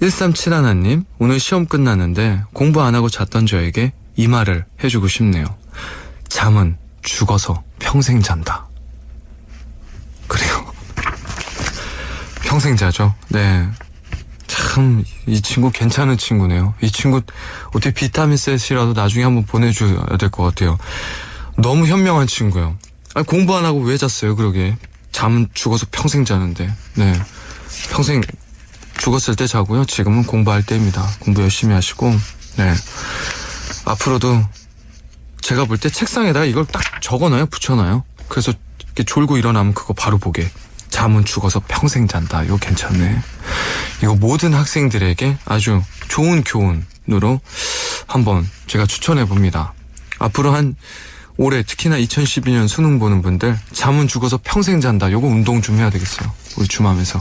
1371님, 오늘 시험 끝났는데 공부 안 하고 잤던 저에게 이 말을 해주고 싶네요. 잠은 죽어서 평생 잔다. 그래요. 평생 자죠. 네. 참, 이 친구 괜찮은 친구네요. 이 친구 어떻게 비타민 셋이라도 나중에 한번 보내줘야 될 것 같아요. 너무 현명한 친구예요. 아니, 공부 안 하고 왜 잤어요, 그러게. 잠은 죽어서 평생 자는데. 네. 평생 죽었을 때 자고요. 지금은 공부할 때입니다. 공부 열심히 하시고, 네. 앞으로도 제가 볼 때 책상에다가 이걸 딱 적어놔요, 붙여놔요. 그래서 이렇게 졸고 일어나면 그거 바로 보게. 잠은 죽어서 평생 잔다. 이거 괜찮네. 이거 모든 학생들에게 아주 좋은 교훈으로 한번 제가 추천해 봅니다. 앞으로 한 올해 특히나 2012년 수능 보는 분들 잠은 죽어서 평생 잔다. 요거 운동 좀 해야 되겠어요. 우리. 자,